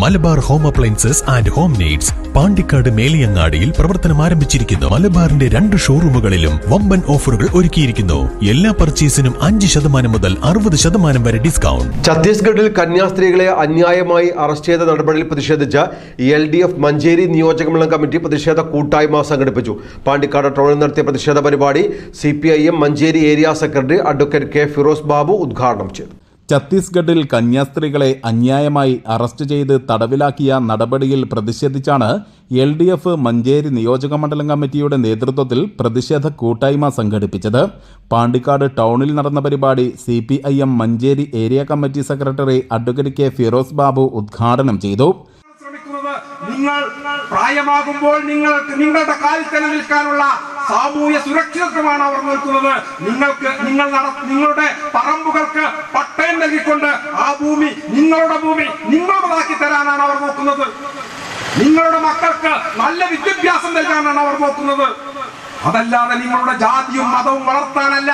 Malabar home appliances and home needs Pandikkad മേലിയങ്ങാടിയിൽ പ്രവർത്തനം ആരംഭിച്ചിരിക്കുന്നു. മലബാറിന്റെ രണ്ട് ഷോറൂമുകളിലും വമ്പൻ ഓഫറുകൾ ഒരുക്കിയിരിക്കുന്നു. എല്ലാ പർച്ചേസിനും അഞ്ച് ശതമാനം മുതൽ അറുപത് ശതമാനം വരെ ഡിസ്കൗണ്ട്. ഛത്തീസ്ഗഡിൽ കന്യാസ്ത്രീകളെ അന്യായമായി അറസ്റ്റ് ചെയ്ത നടപടിയിൽ പ്രതിഷേധിച്ച് എൽ ഡി എഫ് മഞ്ചേരി നിയോജകമണ്ഡലം കമ്മിറ്റി പ്രതിഷേധ കൂട്ടായ്മ സംഘടിപ്പിച്ചു. പാണ്ടിക്കാട് ടൗണിൽ നടത്തിയ പ്രതിഷേധ പരിപാടി C P I M Manjeri area secretary advocate K Firoz Babu ഉദ്ഘാടനം ചെയ്തു. ഛത്തീസ്ഗഡിൽ കന്യാസ്ത്രീകളെ അന്യായമായി അറസ്റ്റ് ചെയ്ത് തടവിലാക്കിയ നടപടിയിൽ പ്രതിഷേധിച്ചാണ് എൽ ഡി എഫ് മഞ്ചേരി നിയോജക മണ്ഡലം കമ്മിറ്റിയുടെ നേതൃത്വത്തിൽ പ്രതിഷേധ കൂട്ടായ്മ സംഘടിപ്പിച്ചത്. പാണ്ടിക്കാട് ടൗണിൽ നടന്ന പരിപാടി C P I M Manjeri area committee secretary advocate K Firoz Babu ഉദ്ഘാടനം ചെയ്തു. നിങ്ങൾ പ്രായമാകുമ്പോൾ നിങ്ങൾക്ക് നിങ്ങളുടെ കാലിൽ തന്നെ നിൽക്കാനുള്ള സാമൂഹ്യ സുരക്ഷിതത്വമാണ് അവർ നിൽക്കുന്നത് നിങ്ങൾക്ക് നിങ്ങൾ നിങ്ങളുടെ പറമ്പുകൾക്ക് പട്ടയം നൽകിക്കൊണ്ട് ആ ഭൂമി നിങ്ങളുടെ ഭൂമി നിങ്ങളുടേതാക്കി തരാനാണ് അവർ നോക്കുന്നത്. നിങ്ങളുടെ മക്കൾക്ക് നല്ല വിദ്യാഭ്യാസം നൽകാനാണ് അവർ നോക്കുന്നത്. അതല്ലാതെ നിങ്ങളുടെ ജാതിയും മതവും വളർത്താനല്ല.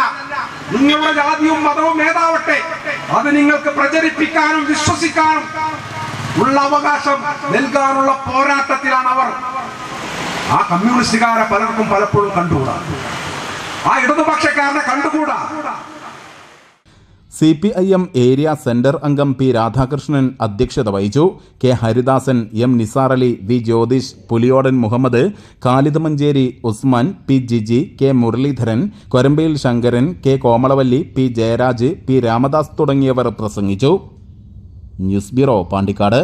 നിങ്ങളുടെ ജാതിയും മതവും ഏതാവട്ടെ അത് നിങ്ങൾക്ക് പ്രചരിപ്പിക്കാനും വിശ്വസിക്കാനും ഉള്ള അവകാശം നൽകാനുള്ള പോരാട്ടത്തിലാണ് അവർ. ആ കമ്മ്യൂണിസ്റ്റുകാരെ പലർക്കും പലപ്പോഴും കണ്ടുകൂടാ. ആ ഇടതുപക്ഷക്കാരനെ C P I M area centre അംഗം പി രാധാകൃഷ്ണൻ അധ്യക്ഷത വഹിച്ചു. K Haridasan M Nisarali V Jyothish Puliyodan Muhammad Khalid Manjeri Usman P Jiji K Muraleedharan Korambayil Sankaran K Komalavalli P Jayaraj P Ramadas തുടങ്ങിയവർ പ്രസംഗിച്ചു. News bureau Pandikkad.